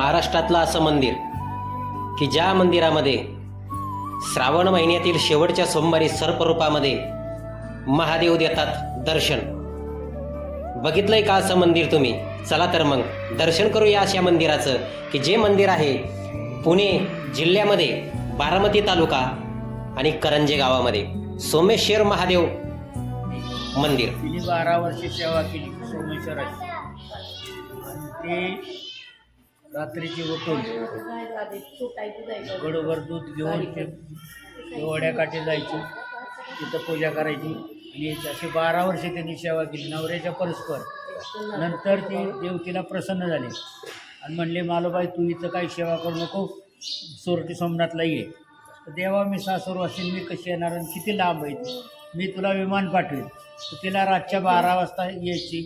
महाराष्ट्रातलं असं मंदिर की ज्या मंदिरामध्ये श्रावण महिन्यातील शेवटच्या सोमवारी सर्परूपामध्ये महादेव देतात दर्शन. बघितलंय का असं मंदिर तुम्ही? चला तर मग दर्शन करूया अशा मंदिराचं की जे मंदिर आहे पुणे जिल्ह्यामध्ये बारामती तालुका आणि करंजे गावामध्ये. सोमेश्वर महादेव मंदिर. बारा वर्षे सेवा केली सोमेश्वराची. ते रात्रीची उठून गडोबर दूध घेऊन ते ओढ्याकाठी जायची. तिथं पूजा करायची. आणि अशी बारा वर्षे त्यांनी सेवा केली. नवऱ्याच्या परस्पर. नंतर ती देव तिला प्रसन्न झाले. आणि म्हणले मालोबाई तू इथं काही सेवा करू नको. सोरटी सोमनाथला ये. तर देवा मी सासर वासीन मी कशी येणार आणि किती लांब आहे? मी तुला विमान पाठवेल तर तिला रातच्या बारा वाजता यायची.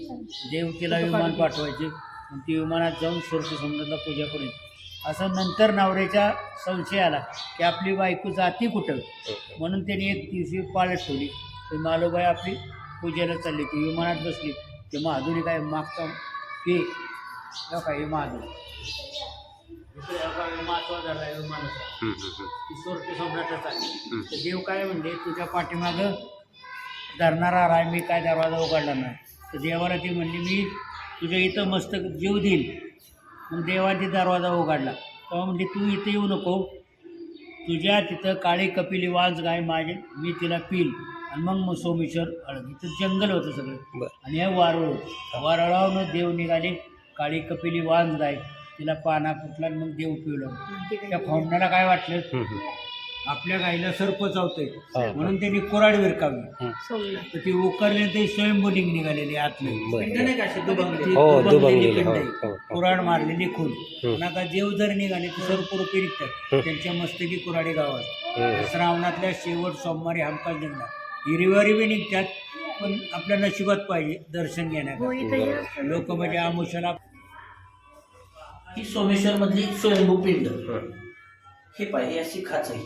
देव तिला विमान पाठवायचे. आणि ती विमानात जाऊन सोरटी सोमनाथला पूजा करून असं नंतर नवऱ्याच्या संशय आला की आपली बायको जाती कुठं? म्हणून त्यांनी एक दिवशी पाळत ठेवली. तर मालोबाई आपली पूजेला चालली. ती विमानात बसली. ते महादुरी काय मागचा हे काय हे विमाचा झाला विमानाचा. ती सोरटी सम्राटात आली तर देव काय म्हणले? तुझ्या पाठीमागं धरणारा राय मी काय दरवाजा उघडला नाही. तर देवाला ती म्हणली मी तुझ्या इथं मस्त जीव देईल. मग देवाने दरवाजा उघडला. तेव्हा म्हणली तू इथे येऊ नको. तुझ्या तिथं काळी कपिली वाज गाय माझे. मी तिला पिल आणि मग मग सोमेश्वर हळद. इथं जंगल होतं सगळं. आणि हे वारळ वारळावनं देव निघाले. काळी कपिली वाज गाय. तिला पाना फुटला आणि मग देव पिवलं त्या खोमण्याला काय वाटलं? आपल्या गाईला सर्प चावतोय. म्हणून त्यांनी कोराड विरकावली तर ती उकरली ते स्वयंभूलिंग निघालेली आतले. बरं. पिंड नाही का अशी दुभंगली हो, हो. हो, हो. कुराड मारलेली खून. आता देव जर निघाले तर सर्व रूपी निघतात. त्यांच्या मस्तकी कुराडी गावात. श्रावणातल्या शेवट सोमवारी हमखास निघणार. हिरवारी बी निघतात पण आपल्या नशिबात पाहिजे दर्शन घेण्यात लोक म्हणजे आमुषाला ही सोमेश्वर मधली स्वयंभू पिंड हे पाहिजे अशी खाच आहे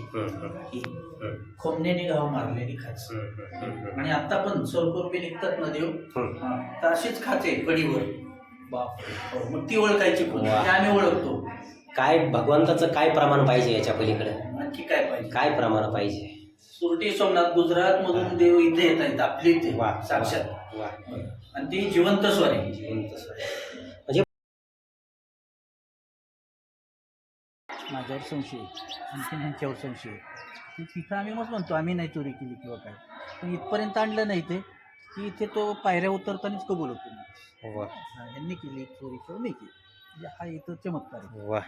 ही. खोमण्याने गाव मारलेली खाच. आणि आता पण स्वरूपी निघतात ना देव. हा, तर अशीच खाच आहे कडीवर बापरे. हो, मग ती ओळखायची आम्ही ओळखतो. काय भगवंताचं काय प्रमाण पाहिजे याच्या पलीकडे? आणखी काय पाहिजे? काय प्रमाण पाहिजे? सुरटी सोमनाथ गुजरात मधून देव इथे येत आहेत आपले इथे वा साक्षात. वा. आणि ते जिवंत स्वर आहे. जिवंत स्वर. माझ्यावर संशय आहे. आणखीन ह्यांच्यावर संशय आहे. तिथं आम्ही मग म्हणतो आम्ही नाही चोरी केली किंवा काय पण इथपर्यंत आणलं नाही ते की इथे तो पायऱ्या उतरतानाच कबूल होतो वा यांनी केली चोरी किंवा नाही केली म्हणजे हा इथं चमत्कार आहे वा.